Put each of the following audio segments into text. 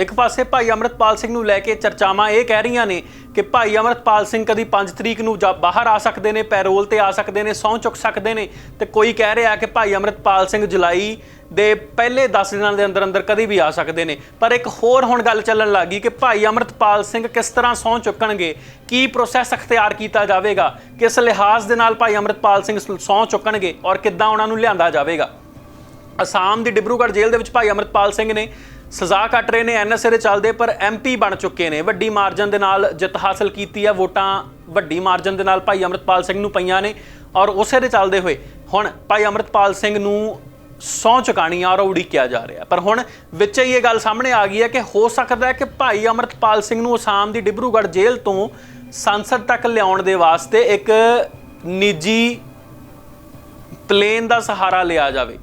ਇੱਕ ਪਾਸੇ ਭਾਈ ਅਮਰਤਪਾਲ ਸਿੰਘ ਨੂੰ ਲੈ ਕੇ ਚਰਚਾਵਾਂ ਇਹ ਕਹਿ ਰਹੀਆਂ ਨੇ ਕਿ ਭਾਈ ਅਮਰਤਪਾਲ ਸਿੰਘ ਕਦੀ 5 ਤਰੀਕ ਨੂੰ ਜਾ- ਬਾਹਰ ਆ ਸਕਦੇ ਨੇ, ਪੈਰੋਲ ਤੇ ਆ ਸਕਦੇ ਨੇ, ਸਹੁੰ ਚੁੱਕ ਸਕਦੇ ਨੇ ਤੇ ਕੋਈ ਕਹਿ ਰਿਹਾ ਕਿ ਭਾਈ ਅਮਰਤਪਾਲ ਸਿੰਘ ਜੁਲਾਈ ਦੇ ਪਹਿਲੇ 10 ਦਿਨਾਂ ਦੇ ਅੰਦਰ ਅੰਦਰ ਕਦੀ ਵੀ ਆ ਸਕਦੇ ਨੇ। ਪਰ ਇੱਕ ਹੋਰ ਹੁਣ ਗੱਲ ਚੱਲਣ ਲੱਗੀ ਕਿ ਭਾਈ ਅਮਰਤਪਾਲ ਸਿੰਘ ਕਿਸ ਤਰ੍ਹਾਂ ਸਹੁੰ ਚੁੱਕਣਗੇ, ਕੀ ਪ੍ਰੋਸੈਸ ਅਖਤਿਆਰ ਕੀਤਾ ਜਾਵੇਗਾ, ਕਿਸ ਲਿਹਾਜ਼ ਦੇ ਨਾਲ ਭਾਈ ਅਮਰਤਪਾਲ ਸਿੰਘ ਸਹੁੰ ਚੁੱਕਣਗੇ ਔਰ ਕਿੱਦਾਂ ਉਹਨਾਂ ਨੂੰ ਲਿਆਂਦਾ ਜਾਵੇਗਾ। ਅਸਾਮ ਦੀ ਡਿਬਰੂਗੜ੍ਹ ਜੇਲ੍ਹ ਦੇ ਵਿੱਚ ਭਾਈ ਅਮਰਤਪਾਲ ਸਿੰਘ ਨੇ ਸਜ਼ਾ ਕੱਟ ਰਹੇ ਨੇ ਐਨਐਸਏ ਦੇ ਚੱਲਦੇ, ਪਰ ਐਮਪੀ ਬਣ ਚੁੱਕੇ ਨੇ। ਵੱਡੀ ਮਾਰਜਨ ਦੇ ਨਾਲ ਜਿੱਤ ਹਾਸਲ ਕੀਤੀ ਹੈ। ਵੋਟਾਂ ਵੱਡੀ ਮਾਰਜਨ ਦੇ ਨਾਲ ਭਾਈ ਅਮਰਤਪਾਲ ਸਿੰਘ ਨੂੰ ਪਈਆਂ ਨੇ ਔਰ ਉਸੇ ਦੇ ਚੱਲਦੇ ਹੋਏ ਹੁਣ ਭਾਈ ਅਮਰਤਪਾਲ ਸਿੰਘ ਨੂੰ ਸਹੁੰ ਚੁਕਾਣੀ ਆ ਔਰ ਉਡੀਕਿਆ ਜਾ ਰਿਹਾ। ਪਰ ਹੁਣ ਵਿੱਚ ਹੀ ਇਹ ਗੱਲ ਸਾਹਮਣੇ ਆ ਗਈ ਹੈ ਕਿ ਹੋ ਸਕਦਾ ਹੈ ਕਿ ਭਾਈ ਅਮਰਤਪਾਲ ਸਿੰਘ ਨੂੰ ਅਸਾਮ ਦੀ ਡਿਬਰੂਗੜ੍ਹ ਜੇਲ੍ਹ ਤੋਂ ਸੰਸਦ ਤੱਕ ਲਿਆਉਣ ਦੇ ਵਾਸਤੇ ਇੱਕ ਨਿੱਜੀ ਪਲੇਨ ਦਾ ਸਹਾਰਾ ਲਿਆ ਜਾਵੇ।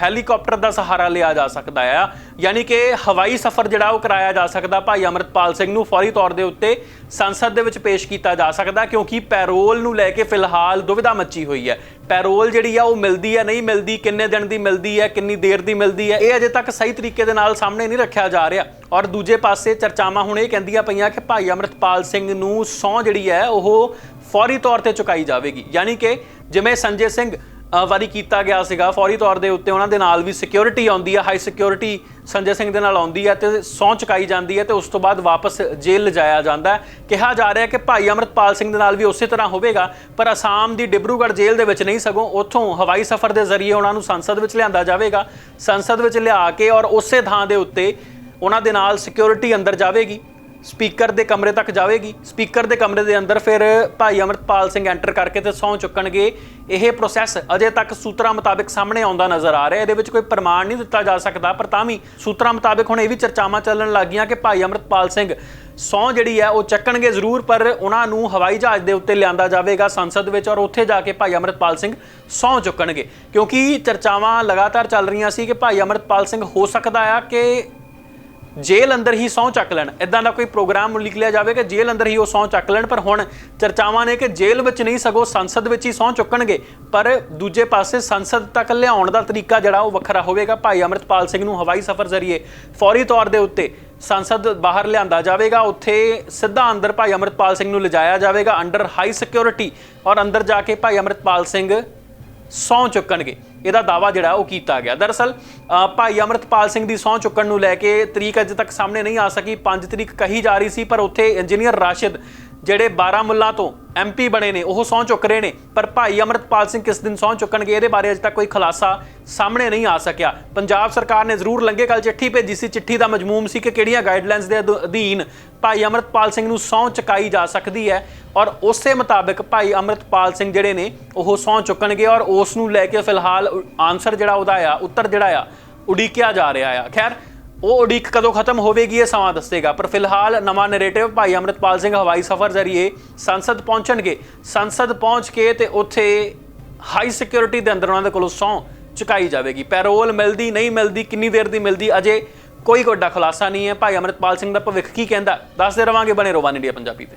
ਹੈਲੀਕਾਪਟਰ ਦਾ ਸਹਾਰਾ ਲਿਆ ਜਾ ਸਕਦਾ ਆ। ਯਾਨੀ ਕਿ ਹਵਾਈ ਸਫ਼ਰ ਜਿਹੜਾ ਉਹ ਕਰਾਇਆ ਜਾ ਸਕਦਾ, ਭਾਈ ਅਮਰਤਪਾਲ ਸਿੰਘ ਨੂੰ ਫੌਰੀ ਤੌਰ ਦੇ ਉੱਤੇ ਸੰਸਦ ਦੇ ਵਿੱਚ ਪੇਸ਼ ਕੀਤਾ ਜਾ ਸਕਦਾ, ਕਿਉਂਕਿ ਪੈਰੋਲ ਨੂੰ ਲੈ ਕੇ ਫਿਲਹਾਲ ਦੁਵਿਧਾ ਮੱਚੀ ਹੋਈ ਹੈ। ਪੈਰੋਲ ਜਿਹੜੀ ਆ ਉਹ ਮਿਲਦੀ ਹੈ, ਨਹੀਂ ਮਿਲਦੀ, ਕਿੰਨੇ ਦਿਨ ਦੀ ਮਿਲਦੀ ਹੈ, ਕਿੰਨੀ ਦੇਰ ਦੀ ਮਿਲਦੀ ਹੈ, ਇਹ ਅਜੇ ਤੱਕ ਸਹੀ ਤਰੀਕੇ ਦੇ ਨਾਲ ਸਾਹਮਣੇ ਨਹੀਂ ਰੱਖਿਆ ਜਾ ਰਿਹਾ। ਔਰ ਦੂਜੇ ਪਾਸੇ ਚਰਚਾਵਾਂ ਹੁਣ ਇਹ ਕਹਿੰਦੀਆਂ ਪਈਆਂ ਕਿ ਭਾਈ ਅਮਰਤਪਾਲ ਸਿੰਘ ਨੂੰ ਸਹੁੰ ਜਿਹੜੀ ਹੈ, ਉਹ ਫੌਰੀ ਤੌਰ ਤੇ ਚੁਕਾਈ ਜਾਵੇਗੀ। ਯਾਨੀ ਕਿ ਜਿਵੇਂ ਸੰਜੇ ਸਿੰਘ ਵਾਰੀ ਕੀਤਾ ਗਿਆ ਸੀਗਾ। ਫੌਰੀ ਤੌਰ ਦੇ ਉੱਤੇ ਉਹਨਾਂ ਦੇ ਨਾਲ ਵੀ ਸਿਕਿਉਰਿਟੀ ਆਉਂਦੀ ਹੈ ਹਾਈ ਸਿਕਿਉਰਿਟੀ ਸੰਜੇ ਸਿੰਘ ਦੇ ਨਾਲ ਆਉਂਦੀ ਹੈ ਤੇ ਸਹੁੰ ਚੁਕਾਈ ਜਾਂਦੀ ਹੈ ਤੇ ਉਸ ਤੋਂ ਬਾਅਦ ਵਾਪਸ ਜੇਲ੍ਹ ਲਿਜਾਇਆ ਜਾਂਦਾ ਹੈ। ਕਿਹਾ ਜਾ ਰਿਹਾ ਹੈ ਕਿ ਭਾਈ ਅਮਰਤਪਾਲ ਸਿੰਘ ਦੇ ਨਾਲ ਵੀ ਉਸੇ ਤਰ੍ਹਾਂ ਹੋਵੇਗਾ, ਪਰ ਅਸਾਮ ਦੀ ਡਿਬਰੂਗੜ੍ਹ ਜੇਲ੍ਹ ਦੇ ਵਿੱਚ ਨਹੀਂ ਸਗੋਂ ਉੱਥੋਂ ਹਵਾਈ ਸਫ਼ਰ ਦੇ ਜ਼ਰੀਏ ਉਹਨਾਂ ਨੂੰ ਸੰਸਦ ਵਿੱਚ ਲਿਆਂਦਾ ਜਾਵੇਗਾ। ਸੰਸਦ ਵਿੱਚ ਲਿਆ ਕੇ ਔਰ ਉਸੇ ਥਾਂ ਦੇ ਉੱਤੇ ਉਹਨਾਂ ਦੇ ਨਾਲ ਸਿਕਿਉਰਿਟੀ ਅੰਦਰ ਜਾਵੇਗੀ। ਸਪੀਕਰ ਦੇ ਕਮਰੇ ਤੱਕ ਜਾਵੇਗੀ। ਸਪੀਕਰ ਦੇ ਕਮਰੇ ਦੇ ਅੰਦਰ ਫਿਰ ਭਾਈ ਅਮਰਤਪਾਲ ਸਿੰਘ ਐਂਟਰ ਕਰਕੇ ਤੇ ਸਹੁੰ ਚੁੱਕਣਗੇ। ਇਹ ਪ੍ਰੋਸੈਸ ਅਜੇ ਤੱਕ ਸੂਤਰਾਂ ਮੁਤਾਬਿਕ ਸਾਹਮਣੇ ਆਉਂਦਾ ਨਜ਼ਰ ਆ ਰਿਹਾ। ਇਹਦੇ ਵਿੱਚ ਕੋਈ ਪ੍ਰਮਾਣ ਨਹੀਂ ਦਿੱਤਾ ਜਾ ਸਕਦਾ, ਪਰ ਤਾਂ ਵੀ ਸੂਤਰਾਂ ਮੁਤਾਬਿਕ ਹੁਣ ਇਹ ਵੀ ਚਰਚਾਵਾਂ ਚੱਲਣ ਲੱਗੀਆਂ ਕਿ ਭਾਈ ਅਮਰਤਪਾਲ ਸਿੰਘ ਸਹੁੰ ਜਿਹੜੀ ਹੈ ਉਹ ਚੱਕਣਗੇ ਜ਼ਰੂਰ, ਪਰ ਉਹਨਾਂ ਨੂੰ ਹਵਾਈ ਜਹਾਜ਼ ਦੇ ਉੱਤੇ ਲਿਆਂਦਾ ਜਾਵੇਗਾ ਸੰਸਦ ਵਿੱਚ ਔਰ ਉੱਥੇ ਜਾ ਕੇ ਭਾਈ ਅਮਰਤਪਾਲ ਸਿੰਘ ਸਹੁੰ ਚੁੱਕਣਗੇ। ਕਿਉਂਕਿ ਚਰਚਾਵਾਂ ਲਗਾਤਾਰ ਚੱਲ ਰਹੀਆਂ ਸੀ ਕਿ ਭਾਈ ਅਮਰਤਪਾਲ ਸਿੰਘ ਹੋ ਸਕਦਾ ਆ ਕਿ ਜੇਲ੍ਹ ਅੰਦਰ ਹੀ ਸਹੁੰ ਚੱਕ ਲੈਣ। ਇਦਾਂ ਦਾ ਕੋਈ ਪ੍ਰੋਗਰਾਮ ਲਿਖ ਲਿਆ ਜਾਵੇ ਕਿ ਜੇਲ੍ਹ ਅੰਦਰ ਹੀ ਉਹ ਸਹੁੰ ਚੱਕ ਲੈਣ, ਪਰ ਹੁਣ ਚਰਚਾਵਾਂ ਨੇ ਕਿ ਜੇਲ੍ਹ ਵਿੱਚ ਨਹੀਂ ਸਗੋਂ ਸੰਸਦ ਵਿੱਚ ਹੀ ਸਹੁੰ ਚੁੱਕਣਗੇ, ਪਰ ਦੂਜੇ ਪਾਸੇ ਸੰਸਦ ਤੱਕ ਲਿਆਉਣ ਦਾ ਤਰੀਕਾ ਜਿਹੜਾ ਉਹ ਵੱਖਰਾ ਹੋਵੇਗਾ। ਭਾਈ ਅਮਰਤਪਾਲ ਸਿੰਘ ਨੂੰ ਹਵਾਈ ਸਫ਼ਰ ਜ਼ਰੀਏ ਫੌਰੀ ਤੌਰ ਦੇ ਉੱਤੇ ਸੰਸਦ ਬਾਹਰ ਲਿਆਂਦਾ ਜਾਵੇਗਾ। ਉੱਥੇ ਸਿੱਧਾ ਅੰਦਰ ਭਾਈ ਅਮਰਤਪਾਲ ਸਿੰਘ ਨੂੰ ਲਿਜਾਇਆ ਜਾਵੇਗਾ, ਅੰਡਰ ਹਾਈ ਸਿਕਿਉਰਿਟੀ ਔਰ ਅੰਦਰ ਜਾ ਕੇ ਭਾਈ ਅਮਰਤਪਾਲ ਸਿੰਘ ਸਹੁੰ ਚੁੱਕਣਗੇ। ਇਹਦਾ ਦਾਵਾ ਜਿਹੜਾ, ਉਹ ਕੀਤਾ ਗਿਆ। ਦਰਅਸਲ ਭਾਈ ਅਮਰਤਪਾਲ ਸਿੰਘ ਦੀ ਸਹੁੰ ਚੁੱਕਣ ਨੂੰ ਲੈ ਕੇ ਤਰੀਕ ਅਜੇ ਤੱਕ ਸਾਹਮਣੇ ਨਹੀਂ ਆ ਸਕੀ। 5 ਤਰੀਕ ਕਹੀ ਜਾ ਰਹੀ ਸੀ, ਪਰ ਉੱਥੇ ਇੰਜੀਨੀਅਰ ਰਾਸ਼ਿਦ ਜਿਹੜੇ 12 ਮੁੱਲਾ ਤੋਂ ਐਮਪੀ ਬਣੇ ਨੇ, ਉਹ ਸਹੁੰ ਚੁੱਕ ਰਹੇ ਨੇ। ਪਰ ਭਾਈ ਅਮਰਤਪਾਲ ਸਿੰਘ ਕਿਸ ਦਿਨ ਸਹੁੰ ਚੁੱਕਣਗੇ, ਇਹਦੇ ਬਾਰੇ ਅਜੇ ਤੱਕ ਕੋਈ ਖੁਲਾਸਾ ਸਾਹਮਣੇ ਨਹੀਂ ਆ ਸਕਿਆ। ਪੰਜਾਬ ਸਰਕਾਰ ਨੇ ਜ਼ਰੂਰ ਲੰਗੇ ਕੱਲ ਚਿੱਠੀ ਭੇਜੀ ਸੀ। ਚਿੱਠੀ ਦਾ ਮਜਮੂਮ ਸੀ ਕਿ ਕਿਹੜੀਆਂ ਗਾਈਡਲਾਈਨਸ ਦੇ ਅਧ- ਅਧੀਨ ਭਾਈ ਅਮਰਤਪਾਲ ਸਿੰਘ ਨੂੰ ਸਹੁੰ ਚੁਕਾਈ ਜਾ ਸਕਦੀ ਹੈ। ਔਰ ਉਸੇ ਮੁਤਾਬਕ ਭਾਈ ਅਮਰਤਪਾਲ ਸਿੰਘ ਜਿਹੜੇ ਨੇ, ਉਹ ਸਹੁੰ ਚੁੱਕਣਗੇ ਔਰ ਉਸ ਨੂੰ ਲੈ ਕੇ ਫਿਲਹਾਲ ਆਨਸਰ ਜਿਹੜਾ ਉਹਦਾ ਆ, ਉੱਤਰ ਜਿਹੜਾ ਆ, ਉਡੀਕਿਆ ਜਾ ਰਿਹਾ ਆ। ਖੈਰ, ਉਹ ਉਡੀਕ ਕਦੋਂ ਖਤਮ ਹੋਵੇਗੀ ਇਹ ਸਮਾਂ ਦੱਸੇਗਾ, ਪਰ ਫਿਲਹਾਲ ਨਵਾਂ ਨੈਰੇਟਿਵ ਭਾਈ ਅਮਰਤਪਾਲ ਸਿੰਘ ਹਵਾਈ ਸਫ਼ਰ ਜ਼ਰੀਏ ਸੰਸਦ ਪਹੁੰਚਣਗੇ। ਸੰਸਦ ਪਹੁੰਚ ਕੇ ਤੇ ਉੱਥੇ ਹਾਈ ਸਿਕਿਉਰਿਟੀ ਦੇ ਅੰਦਰ ਉਹਨਾਂ ਦੇ ਕੋਲੋਂ ਸਹੁੰ ਚੁਕਾਈ ਜਾਵੇਗੀ। ਪੈਰੋਲ ਮਿਲਦੀ, ਨਹੀਂ ਮਿਲਦੀ, ਕਿੰਨੀ ਦੇਰ ਦੀ ਮਿਲਦੀ, ਅਜੇ ਕੋਈ ਵੱਡਾ ਖੁਲਾਸਾ ਨਹੀਂ ਹੈ। ਭਾਈ ਅਮਰਤਪਾਲ ਸਿੰਘ ਦਾ ਭਵਿੱਖ ਕੀ ਕਹਿੰਦਾ? ਦੱਸਦੇ ਰਵਾਂਗੇ ਬਣੇ ਰੋਵਾਨ ਇੰਡੀਆ ਪੰਜਾਬੀ ਤੇ।